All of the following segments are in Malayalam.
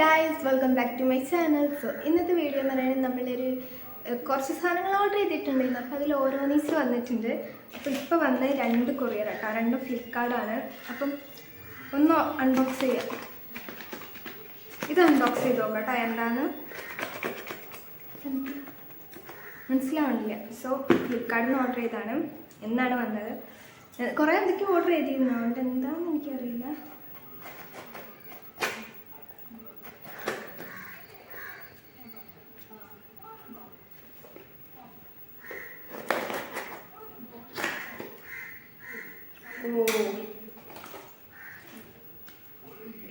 Guys welcome back to my channel so ഇന്നത്തെ വീഡിയോ എന്ന് പറയുന്നത് നമ്മളൊരു കുറച്ച് സാധനങ്ങൾ ഓർഡർ ചെയ്തിട്ടുണ്ടായിരുന്നു. അപ്പോൾ അതിൽ ഓരോന്നീസ് വന്നിട്ടുണ്ട്. അപ്പോൾ ഇപ്പോൾ വന്ന് രണ്ട് കൊറിയർ കേട്ടോ രണ്ട് ഫ്ലിപ്കാർട്ടാണ് അപ്പം ഒന്ന് അൺബോക്സ് ചെയ്യാം. ഇത് അൺബോക്സ് ചെയ്ത് നോക്കാം കേട്ടോ എന്താന്ന്? മനസ്സിലാവണില്ല. സോ ഫ്ലിപ്കാർട്ടിൽ നിന്ന് ഓർഡർ ചെയ്താണ് എന്നാണ് വന്നത്? കുറേ എന്തൊക്കെയോ ഓർഡർ ചെയ്തിരുന്നു. അതുകൊണ്ട് എന്താണെന്ന് എനിക്കറിയില്ല ഓ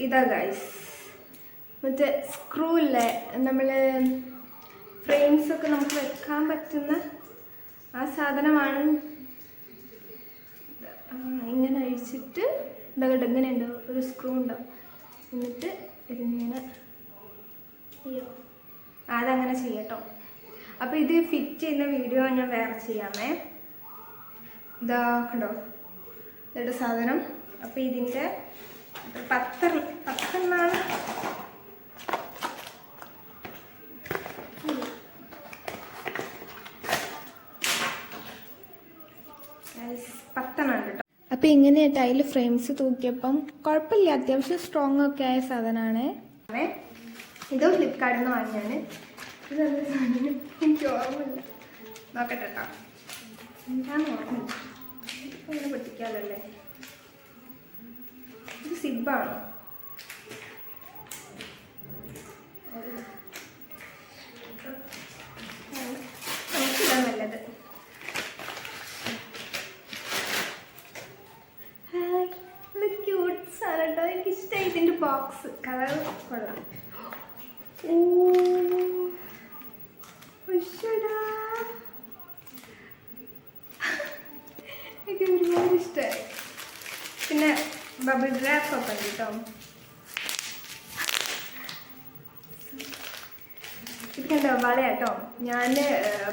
ഇതാ ഗൈസ് മറ്റേ സ്ക്രൂ ഇല്ലേ? നമ്മൾ ഫ്രെയിംസ് ഒക്കെ നമുക്ക് വെക്കാൻ പറ്റുന്ന ആ സാധനമാണ്. ഇങ്ങനെ അഴിച്ചിട്ട് ഇതാ ഇങ്ങനെ ഉണ്ട് ഒരു സ്ക്രൂ ഉണ്ടാവും എന്നിട്ട് ഇതിങ്ങനെ അതങ്ങനെ ചെയ്യട്ടോ. അപ്പോൾ ഇത് ഫിറ്റ് ചെയ്യുന്ന വീഡിയോ ഞാൻ വേറെ ചെയ്യാമേ. ഇതാ കണ്ടോ ഇതൊരു സാധനം. അപ്പോൾ ഇതിന്റെ പത്ത് പത്തെണ്ണാണ്. പത്തെണ്ണം ഉണ്ട് കേട്ടോ. അപ്പോൾ ഇങ്ങനെ ടൈൽ ഫ്രെയിംസ് തൂക്കിയപ്പം? കുഴപ്പമില്ല അത്യാവശ്യം സ്ട്രോങ് ഒക്കെ ആയ സാധനമാണ് ഇത് ഫ്ലിപ്കാർട്ടിൽ നിന്ന് വാങ്ങിയാണ്. ഇതെന്ത് സാധനം? എനിക്ക് ഓർമ്മയില്ല. നോക്കട്ടെ കേട്ടോ ഓർമ്മയില്ല. ഇപ്പൊ ഇങ്ങനെ പൊട്ടിക്കാമല്ലേ ഇത് സിബാണോ നമുക്കിതാണ് നല്ലത്. ക്യൂട്ട് സാധനം കേട്ടോ എനിക്ക് ഇതിന്റെ ബോക്സ് കളർ കൊള്ളാം. ഓ. ഉശ്ശടാ. എനിക്ക് ഇഷ്ടമായി പിന്നെ ബബിൾ ഡ്രാപ്പ് ഒക്കെ ഉണ്ട് കേട്ടോ ഇതുണ്ടോ വളയാട്ടോ ഞാൻ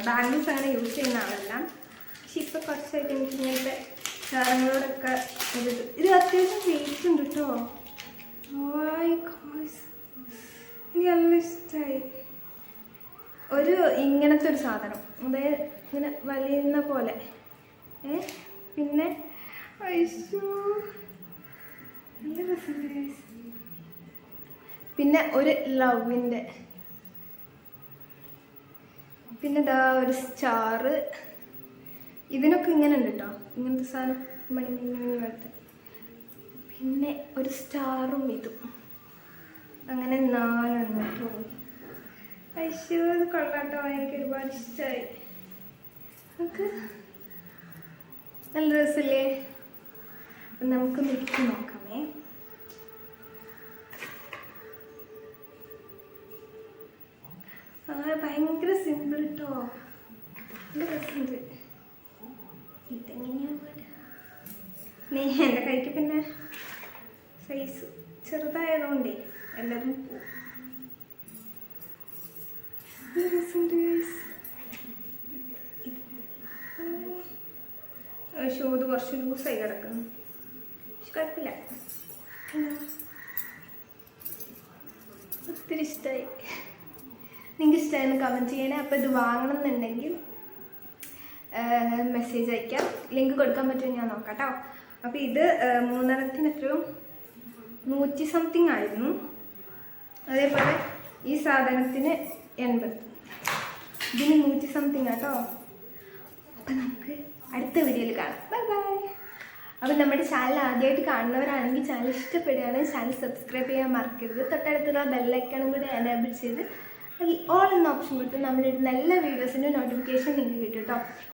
ബാംഗിൾസ് അങ്ങനെ യൂസ് ചെയ്യുന്ന ആളല്ല പക്ഷെ ഇപ്പം കുറച്ചായിട്ട് എനിക്ക് ഇങ്ങനത്തെ സാധനങ്ങളോടൊക്കെ ഇത് ഇത് അത്യാവശ്യം വെയിറ്റ് ഉണ്ട് കേട്ടോ. എനിക്ക് നല്ല ഇഷ്ടമായി ഒരു ഇങ്ങനത്തെ ഒരു സാധനം. അതായത് ഇങ്ങനെ വലിയുന്ന പോലെ. ഏ? പിന്നെ ഐശോ. പിന്നെ ഒരു ലവിന്റെ പിന്നെ ഇതാ ഒരു സ്റ്റാറ് ഇതിനൊക്കെ ഇങ്ങനെ ഉണ്ട് കേട്ടോ ഇങ്ങനത്തെ സാധനം മണി മണി മണി പോലത്തെ. പിന്നെ ഒരു സ്റ്റാറും ഇതും. അങ്ങനെ നാലെണ്ണം കേട്ടോ ഐശ്വര്യ ഇത് കൊള്ളാട്ടോ. എനിക്ക് ഒരുപാട് ഇഷ്ടമായി നമുക്ക് നല്ല രസമില്ലേ? നമുക്ക് നമുക്ക് നോക്കാമേ ഭയങ്കര സിമ്പിൾ കേട്ടോ നല്ല നീ എന്റെ കൈക്ക് പിന്നെ? സൈസ് ചെറുതായതുകൊണ്ടേ എല്ലാവരും രസമുണ്ട് ഇത് കുറച്ച് ലൂസായി കിടക്കുന്നു. പക്ഷെ കുഴപ്പമില്ല? ഒത്തിരി ഇഷ്ടമായി നിങ്ങൾക്ക് ഇഷ്ടമായിരുന്നു കമന്റ് ചെയ്യണേ. അപ്പോൾ ഇത് വാങ്ങണം എന്നുണ്ടെങ്കിൽ മെസ്സേജ് അയക്കാം. ലിങ്ക് കൊടുക്കാൻ പറ്റുമോ ഞാൻ നോക്കാം കേട്ടോ അപ്പോൾ ഇത് മൂന്നെണ്ണത്തിന് എത്രയും? നൂറ്റി സംതിങ് ആയിരുന്നു. അതേപോലെ ഈ സാധനത്തിന് എൺപത്. ഇതിന് നൂറ്റി സംതിങ് ആട്ടോ. അപ്പം നമുക്ക് അടുത്ത വീഡിയോയിൽ കാണാം. ബൈ ബൈ അപ്പം നമ്മുടെ ചാനൽ ആദ്യമായിട്ട് കാണുന്നവരാണെങ്കിൽ ചാനൽ ഇഷ്ടപ്പെടുകയാണെങ്കിൽ ചാനൽ സബ്സ്ക്രൈബ് ചെയ്യാൻ മറക്കരുത്. തൊട്ടടുത്തുള്ള ബെല്ലൈക്കണും കൂടി എനേബിൾ ചെയ്ത് അതിൽ ഓൾ എന്ന ഓപ്ഷൻ കൊടുത്ത് നമ്മളിടുന്ന എല്ലാ വീഡിയോസിന്റെ നോട്ടിഫിക്കേഷൻ നിങ്ങൾക്ക് കിട്ടും കേട്ടോ